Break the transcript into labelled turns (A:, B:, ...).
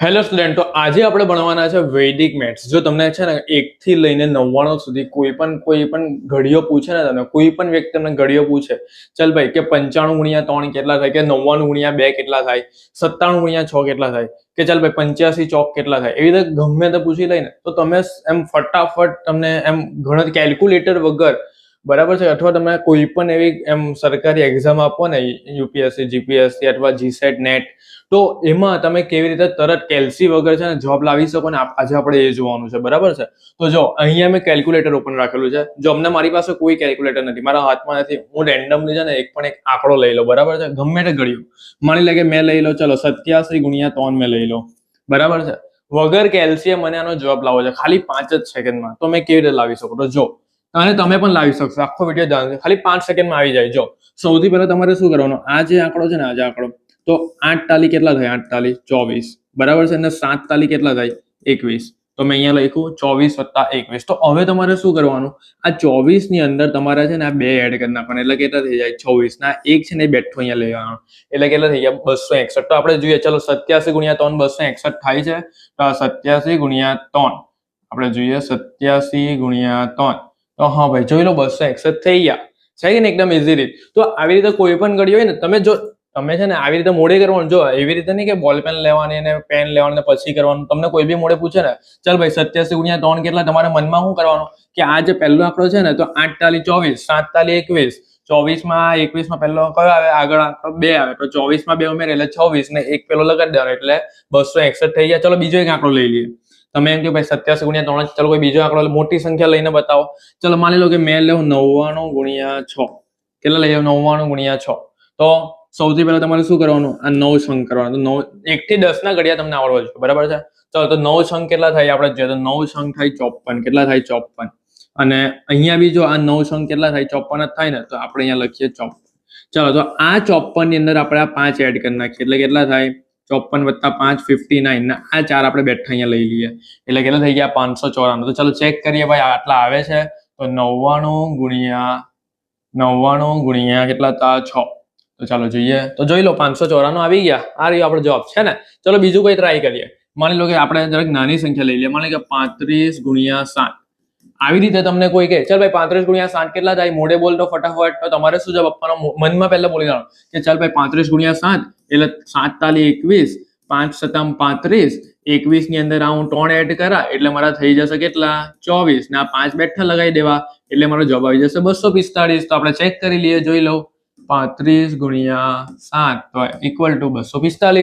A: Hello student તો આજે આપણે ભણવાના છે વૈદિક મેથ્સ જો તમને છે ને એકથી લઈને નવ્વાણું સુધી કોઈ પણ કોઈ પણ ઘડીઓ પૂછે ને તમને, કોઈ પણ વ્યક્તિ તમને ઘડીઓ પૂછે, ચાલ ભાઈ, કે પંચાણું ગુણ્યા ત્રણ કેટલા થાય? કે નવ્વાણું ગુણ્યા બે કેટલા થાય? સત્તાણું ગુણ્યા છ કેટલા થાય? કે ચાલ ભાઈ, પંચ્યાસી ચોક કેટલા થાય? એવી રીતે ગમે તે પૂછી લઈને, તો તમે એમ ફટાફટ તમને એમ ઘણા કેલ્ક્યુલેટર વગર બરાબર છે? અથવા તમે કોઈ પણ એવી એમ સરકારી એક્ઝામ આપો ને યુપીએસસી જીપીએસસી અથવા જીસેટ નેટ તો એમાં તમે કેવી રીતે તરત કેલ્સી વગર છે ને જોબ લાવી શકો ને? આજે આપણે એ જોવાનું છે, બરાબર છે? તો જો, અહીંયા મેં કેલ્ક્યુલેટર ઓપન રાખેલું છે. જો અમને મારી પાસે કોઈ કેલ્ક્યુલેટર નથી, મારા હાથમાં નથી, હું રેન્ડમલી છે ને એક પણ એક આંકડો લઈ લો બરાબર છે? ગમે તે ગળ્યું માની લે કે મેં લઈ લો, ચલો, સત્યાસી ગુણ્યા ત્રણ મેં લઈ લો, બરાબર છે? વગર કેલ્શિયમ મને આનો જવાબ લાવો છે, ખાલી પાંચ જ સેકન્ડમાં તો મેં કેવી રીતે લાવી શકું? તો જો અને તમે પણ લાવી શકશો. આખો વીડિયો ખાલી પાંચ સેકન્ડમાં આવી જાય. જો, સૌથી પહેલા તમારે શું કરવાનું? આ જે આંકડો છે ને, આ જે આંકડો, તો આઠ તાલી કેટલા થાય? આઠ તાલી ચોવીસ. બરાબર છે? અને સાત તાલી કેટલા થાય? એકવીસ. તો મેં અહીંયા લખ્યું ચોવીસ વત્તા એકવીસ. તો હવે તમારે શું કરવાનું? આ ચોવીસની અંદર તમારે છે ને, આ બે એડ કરી નાખવાના. એટલે કેટલા થઈ જાય? છવ્વીસ. ના, એક છે ને બેઠો અહીંયા લઈ આવવાનો એટલે કેટલા થઈ ગયા? બસો એકસઠ. તો આપણે જોઈએ, ચલો, સત્યાસી ગુણ્યા ત્રણ બસો એકસઠ થાય છે. તો આ સત્યાસી ગુણ્યા ત્રણ. આપણે જોઈએ, સત્યાસી ગુણ્યા ત્રણ. તો હા ભાઈ, જોઈ લો બસો એકસઠ થઈ ગયા. છે કે ને એકદમ ઇઝી રીત. તો આવી રીતે કોઈ પણ ઘડી હોય ને, તમે જો, તમે છે ને આવી રીતે મોડે કરવાનું, જો એવી રીતે નહીં કે બોલ પેન લેવાની અને પેન લેવાની પછી કરવાનું, તમને કોઈ બી મોડે પૂછે ને, ચાલ ભાઈ, સત્યાસી ગુણ્યા ત્રણ કેટલા, તમારે મનમાં શું કરવાનું? કે આ જે પહેલો આંકડો છે ને, તો આઠ તાલી ચોવીસ, સાત તાલી એકવીસ, ચોવીસમાં એકવીસમાં પહેલો કયો આવે? આગળ આંકડો બે આવે. તો ચોવીસમાં બે ઉમેરે એટલે છવ્વીસ ને એક પેલો લગાડી દેવાનો, એટલે બસો એકસઠ થઈ ગયા. ચલો બીજો એક આંકડો લઈ લઈએ. તમે એમ કે ભાઈ સત્યાસી ગુણ્યા ત્રણ ચલો કોઈ બીજો આંકડો મોટી સંખ્યા લઈને બતાવો. ચલો માની લો કે મેં લેવું નવ્વાણું ગુણ્યા છ. કેટલા લઈ નવ્વાણું ગુણ્યા છ. તો સૌથી પહેલા તમારે શું કરવાનું? આ નવ સંઘ કરવાનો. નવ એક થી દસ ના ઘડિયા તમને આવડવા જોઈએ. બરાબર છે? ચલો, તો નવ સંઘ કેટલા થાય આપણે જોઈએ? તો નવ સંઘ થાય ચોપન કેટલા થાય? ચોપન અને અહીંયા બી જો આ નવ સંઘ કેટલા થાય? ચોપન જ થાય ને, તો આપણે અહીંયા લખીએ ચોપન ચલો, તો આ ચોપનની અંદર આપણે આ પાંચ એડ કરી નાખીએ. એટલે કેટલા થાય? ચોપન વત્તા પાંચ ફિફ્ટી નાઇન આ ચાર આપણે બેઠા અહીંયા લઈ લઈએ. એટલે કેટલા થઈ ગયા? પાંચસો ચોરાણું. તો ચલો ચેક કરીએ ભાઈ આટલા આવે છે. તો નવ્વાણું ગુણ્યા નવ્વાણું ગુણ્યા કેટલા હતા? છ. તો ચાલો જોઈએ. તો જોઈ લો, પાંચસો ચોરાણું આવી ગયા. આ રહ્યો આપણો જવાબ, છે ને? ચલો બીજું કોઈ ટ્રાય કરીએ. માની લો કે આપણે જરાક નાની સંખ્યા લઈ લઈએ. માની લો કે પાંત્રીસ ગુણ્યા સાત. આવી રીતે તમને કોઈ કહે, ચાલ ભાઈ પાંત્રીસ ગુણ્યા સાત કેટલા થાય? મોડે બોલ તો ફટાફટ. તો તમારે શું જવાબ આપવાનો? મનમાં પહેલા બોલી જવાનું કે, ચાલ ભાઈ પાંત્રીસ ગુણ્યા સાત એટલે સાત તાલી એકવીસ, પાંચ સતામ પાંત્રીસ, એકવીસની અંદર આ હું ત્રણ એડ કરા એટલે મારા થઈ જશે કેટલા? ચોવીસ ને આ પાંચ બેઠા લગાવી દેવા એટલે મારો જવાબ આવી જશે બસો પિસ્તાળીસ. તો આપણે ચેક કરી લઈએ, જોઈ લો પાંત્રીસ ગુણ્યા સાત તો ઇક્વલ ટુ બસો પિસ્તાલીસ